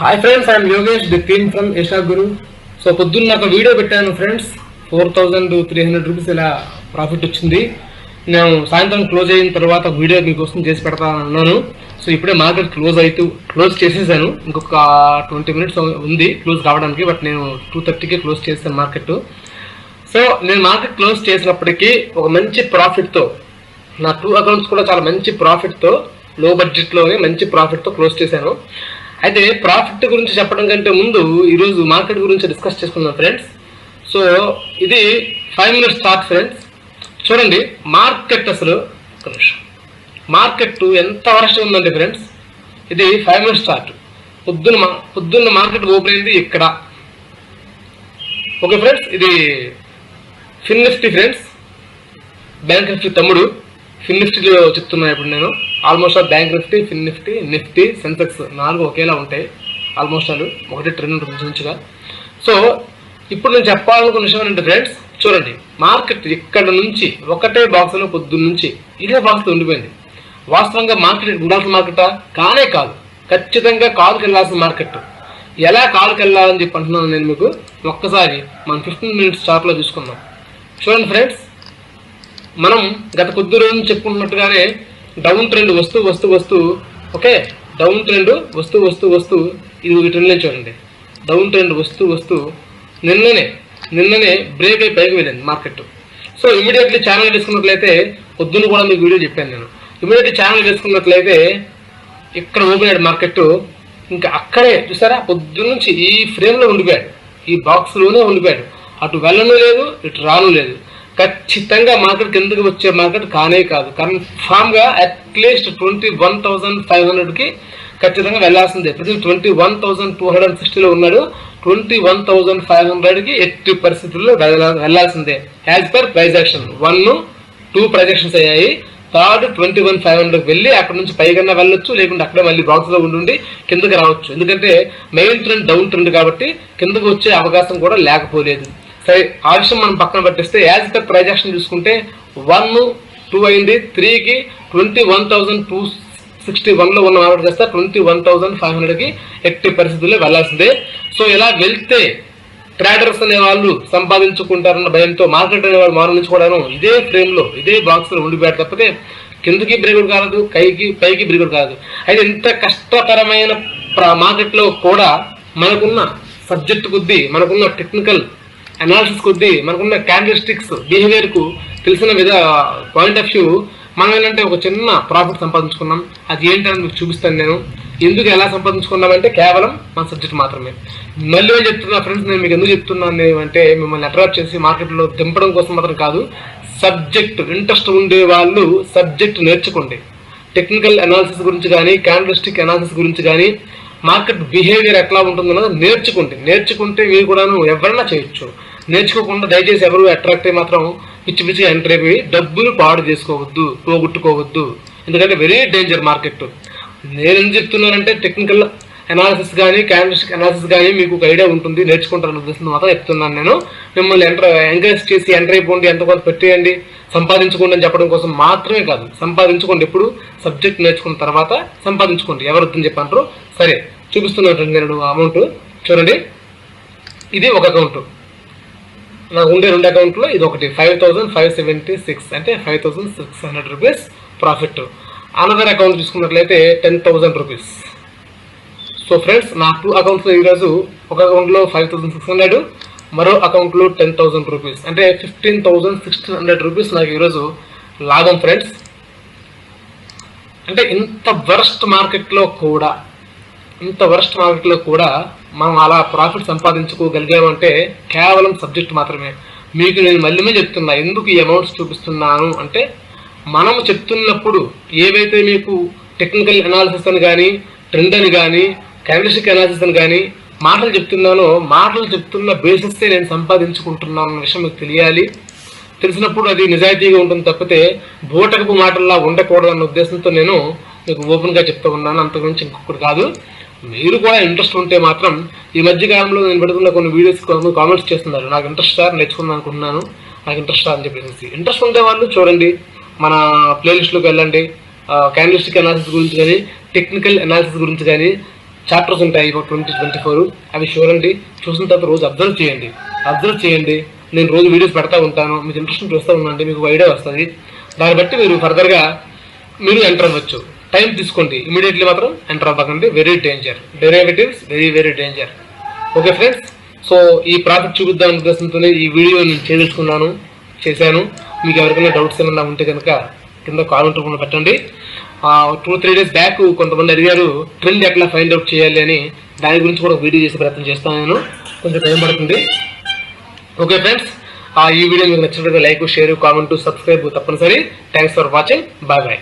Hi friends I'm Yogesh the team from Yasha Guru so పొద్దున్న ఒక video పెట్టాను friends four thousand three hundred rupees ఇలా profit వచ్చింది. నేను సాయంత్రం క్లోజ్ అయిన తర్వాత ఒక వీడియో మీకోసం చేసి పెడతాను అన్నాను. సో ఇప్పుడే మార్కెట్ క్లోజ్ అవుతూ క్లోజ్ చేసేసాను. ఇంకొక ట్వంటీ మినిట్స్ ఉంది క్లోజ్ కావడానికి బట్ నేను టూ థర్టీకి క్లోజ్ చేసాను మార్కెట్ సో నేను మార్కెట్ క్లోజ్ చేసినప్పటికీ ఒక మంచి ప్రాఫిట్తో నా టూ అకౌంట్స్ కూడా చాలా మంచి ప్రాఫిట్తో లో బడ్జెట్లోనే మంచి ప్రాఫిట్తో క్లోజ్ చేశాను. అయితే ప్రాఫిట్ గురించి చెప్పడం కంటే ముందు ఈరోజు మార్కెట్ గురించి డిస్కస్ చేసుకుందాం ఫ్రెండ్స్ సో ఇది ఫైవ్ మినిట్స్ థాట్ ఫ్రెండ్స్ చూడండి మార్కెట్ అసలు ఒక నిమిషం. మార్కెట్ ఎంత వరస్ట్ ఉందండి ఫ్రెండ్స్ ఇది ఫైవ్ మినిట్స్ థాట్ పొద్దున్న మా- పొద్దున్న మార్కెట్ ఓపెన్ అయింది ఇక్కడ. ఓకే ఫ్రెండ్స్ ఇది ఫిన్నెస్టీ ఫ్రెండ్స్ బ్యాంక్ నిఫ్టీ తమ్ముడు ఫిన్నెస్టీలో చెప్తున్నా ఇప్పుడు నేను. Almost all bank Nifty fin Nifty Nifty Sensex నాలుగు ఒకేలా ఉంటాయి. ఆల్మోస్ట్ ఆల్ ఒకటి ట్రెండ్ ఉంటుంది మంచిగా సో ఇప్పుడు నేను చెప్పాలనుకున్న విషయం ఏంటంటే ఫ్రెండ్స్ చూడండి మార్కెట్ ఇక్కడ నుంచి ఒకటే బాక్స్లో పొద్దున్న నుంచి ఇదే బాక్స్లో ఉండిపోయింది. వాస్తవంగా మార్కెట్ ఉండాల్సిన మార్కెటా? కానే కాదు. ఖచ్చితంగా కాలుకి వెళ్ళాల్సిన మార్కెట్. ఎలా కాలుకి వెళ్ళాలని చెప్పి అంటున్నాను నేను మీకు. ఒక్కసారి మనం ఫిఫ్టీన్ మినిట్స్ చార్ట్లో చూసుకుందాం. చూడండి ఫ్రెండ్స్ మనం గత కొద్ది రోజులు చెప్పుకుంటున్నట్టుగానే డౌన్ ట్రెండ్ వస్తూ వస్తూ వస్తూ ఓకే? డౌన్ ట్రెండ్ వస్తూ వస్తూ వస్తూ ఇది ఈ ట్రెండ్ నుంచి చూడండి. డౌన్ ట్రెండ్ వస్తూ వస్తూ నిన్ననే నిన్ననే బ్రేక్ అయి పైకి వెళ్ళింది మార్కెట్. సో ఇమీడియట్లీ ఛానల్ వేసుకున్నట్లయితే పొద్దున్న కూడా మీకు వీడియో చెప్పాను నేను. ఇమీడియట్లీ ఛానల్ వేసుకున్నట్లయితే ఇక్కడ ఓపెన్ అయ్యాడు మార్కెట్. ఇంకా అక్కడే చూసారా? పొద్దున్న నుంచి ఈ ఫ్రేమ్లో ఉండిపోయాడు. ఈ బాక్స్లోనే ఉండిపోయాడు. అటు వెళ్ళను లేదు ఇటు రాను లేదు. ఖచ్చితంగా మార్కెట్ కిందకి వచ్చే మార్కెట్ కానే కాదు. కన్ఫామ్గా at least twenty one thousand five హండ్రెడ్కి ఖచ్చితంగా వెళ్ళాల్సిందే. ప్రతి twenty one thousand two hundred సిక్స్టీలో ఉన్నాడు. ట్వంటీ వన్ థౌసండ్ ఫైవ్ హండ్రెడ్కి ఎట్టి పరిస్థితుల్లో వెళ్ళాల్సిందే వెళ్ళాల్సిందే. As per price action one two projections అయ్యాయి third twenty one five hundred వెళ్ళి అక్కడ నుంచి పైకన్నా వెళ్ళొచ్చు. లేకుంటే అక్కడే మళ్ళీ బాక్స్లో ఉండి కిందకి రావచ్చు. ఎందుకంటే మెయిన్ ట్రెండ్ డౌన్ ట్రెండ్ కాబట్టి కిందకి వచ్చే అవకాశం కూడా లేకపోలేదు. సరే ఆ విషయం మనం పక్కన పెట్టేస్తే యాజ్ పర్ ప్రైజాక్షన్ చూసుకుంటే వన్ టూ అయింది త్రీకి twenty one thousand two sixty వన్లో ఉన్న ఆర్డర్ చేస్తే ట్వంటీ వన్ థౌసండ్ ఫైవ్ హండ్రెడ్కి ఎట్టి పరిస్థితుల్లో వెళ్ళాల్సిందే. సో ఇలా వెళ్తే ట్రేడర్స్ అనే వాళ్ళు సంపాదించుకుంటారన్న భయంతో మార్కెట్ అనే వాళ్ళు నుంచి కూడాను ఇదే ఫ్రేమ్లో ఇదే బాక్స్లో ఉండిపోయారు. తప్పితే కిందకి బ్రేకుడు కాదు కైకి పైకి బ్రేకుడు కాదు అయితే ఇంత కష్టతరమైన మార్కెట్లో కూడా మనకున్న సబ్జెక్ట్ కొద్దీ మనకున్న టెక్నికల్ అనాలిసిస్ కొద్దీ మనకున్న క్యాండిస్టిక్స్ బిహేవియర్కు తెలిసిన విధ పాయింట్ ఆఫ్ వ్యూ మనం ఏంటంటే ఒక చిన్న ప్రాఫిట్ సంపాదించుకున్నాం. అది ఏంటని మీకు చూపిస్తాను నేను. ఎందుకు ఎలా సంపాదించుకున్నామంటే కేవలం మన సబ్జెక్ట్ మాత్రమే. మళ్ళీ ఏం చెప్తున్నా ఫ్రెండ్స్ నేను మీకు ఎందుకు చెప్తున్నాను అంటే మిమ్మల్ని అట్రాక్ట్ చేసి మార్కెట్లో దింపడం కోసం మాత్రం కాదు సబ్జెక్ట్ ఇంట్రెస్ట్ ఉండే వాళ్ళు సబ్జెక్ట్ నేర్చుకోండి. టెక్నికల్ అనాలిసిస్ గురించి కానీ క్యాండలిస్టిక్ అనాలిసిస్ గురించి కానీ మార్కెట్ బిహేవియర్ ఎట్లా ఉంటుందన్నది నేర్చుకోండి. నేర్చుకుంటే మీరు కూడాను ఎవరైనా చేయొచ్చు. నేర్చుకోకుండా దయచేసి ఎవరు అట్రాక్ట్ అయ్యి మాత్రం పిచ్చి పిచ్చి ఎంటర్ అయిపోయి డబ్బులు పాడు చేసుకోవద్దు పోగొట్టుకోవద్దు. ఎందుకంటే వెరీ డేంజర్ మార్కెట్ నేనేం చెప్తున్నానంటే టెక్నికల్ అనాలిసిస్ కానీ క్యాండిస్టిక్ అనాలిసిస్ కానీ మీకు ఒక ఐడియా ఉంటుంది నేర్చుకుంటారని ఉద్దేశంతో మాత్రం చెప్తున్నాను నేను. మిమ్మల్ని ఎంటర్ ఎంకరేజ్ చేసి ఎంటర్ అయిపోండి ఎంత కొంత పెట్టేయండి సంపాదించుకోండి అని చెప్పడం కోసం మాత్రమే కాదు సంపాదించుకోండి. ఎప్పుడు? సబ్జెక్ట్ నేర్చుకున్న తర్వాత సంపాదించుకోండి. ఎవరు వద్దని చెప్పంటారు సరే చూపిస్తున్నాను నేను అమౌంట్ చూడండి. ఇది ఒక అకౌంట్ నాకు ఉండే రెండు అకౌంట్లో ఇది ఒకటి five thousand five seventy six అంటే five thousand six hundred rupees profit another account చూసుకున్నట్లయితే ten thousand rupees so friends నా టూ అకౌంట్స్లో ఈరోజు ఒక అకౌంట్లో ఫైవ్ థౌజండ్ సిక్స్ హండ్రెడ్ మరో అకౌంట్లో టెన్ థౌసండ్ రూపీస్ అంటే fifteen thousand sixteen hundred rupees నాకు ఈరోజు లాభం ఫ్రెండ్స్ అంటే ఇంత వరస్ట్ మార్కెట్లో కూడా ఇంత వరస్ట్ మార్కెట్లో కూడా మనం అలా ప్రాఫిట్ సంపాదించుకోగలిగామంటే కేవలం సబ్జెక్ట్ మాత్రమే. మీకు నేను మళ్ళీ చెప్తున్నా ఎందుకు ఈ అమౌంట్స్ చూపిస్తున్నాను అంటే మనము చెప్తున్నప్పుడు ఏవైతే మీకు టెక్నికల్ అనాలిసిస్ అని కానీ ట్రెండ్ అని కానీ క్యాండిస్టిక్ అనాలిసిస్ అని కానీ మాటలు చెప్తున్నానో మాటలు చెప్తున్న బేసిస్తే నేను సంపాదించుకుంటున్నాను అన్న విషయం మీకు తెలియాలి. తెలిసినప్పుడు అది నిజాయితీగా ఉంటుంది తప్పితే బోటకపు మాటల్లా ఉండకూడదు అన్న ఉద్దేశంతో నేను మీకు ఓపెన్గా చెప్తూ ఉన్నాను. అంత గురించి ఇంకొకటి కాదు. మీరు కూడా ఇంట్రెస్ట్ ఉంటే మాత్రం ఈ మధ్య కాలంలో నేను పెడుతున్న కొన్ని వీడియోస్ కామెంట్స్ చేస్తున్నారు. నాకు ఇంట్రెస్ట్ సార్ నేర్చుకుందాం అనుకుంటున్నాను. నాకు ఇంట్రెస్ట్ అని చెప్పేసి. ఇంట్రెస్ట్ ఉండే వాళ్ళు చూడండి. మన ప్లేలిస్ట్లోకి వెళ్ళండి. క్యాండిస్టిక్ అనాలిసిస్ గురించి కానీ టెక్నికల్ అనాలిసిస్ గురించి కానీ చాప్టర్స్ ఉంటాయి. ఒక ట్వంటీ ట్వంటీ ఫోర్ అవి చూడండి. చూసిన తర్వాత రోజు అబ్జర్వ్ చేయండి. అబ్జర్వ్ చేయండి. నేను రోజు వీడియోస్ పెడతా ఉంటాను. మీకు ఇంట్రెస్ట్ చూస్తూ ఉండండి. మీకు ఐడియా వస్తుంది. దాన్ని బట్టి మీరు ఫర్దర్గా మీరు ఎంటర్ అవ్వచ్చు. టైం తీసుకోండి. ఇమీడియట్లీ మాత్రం ఎంటర్ అవ్వకండి. Very danger derivatives very very danger okay friends so ఈ ప్రాఫిట్ చూపిద్దాం ఉద్దేశంతో ఈ వీడియో నేను చేయించుకున్నాను చేశాను. మీకు ఎవరికైనా డౌట్స్ ఏమైనా ఉంటే కనుక కింద కామెంట్ రూపంలో పెట్టండి. టూ త్రీ డేస్ బ్యాక్ కొంతమంది అడిగారు ట్రెండ్ ఎట్లా ఫైండ్ అవుట్ చేయాలి? అని. దాని గురించి కూడా వీడియో చేసే ప్రయత్నం చేస్తాను నేను. కొంచెం టైం పడుతుంది. ఓకే ఫ్రెండ్స్ ఈ వీడియో మీకు నచ్చినట్లయితే లైక్ షేర్ కామెంట్ సబ్స్క్రైబ్ తప్పనిసరి. Thanks for watching bye bye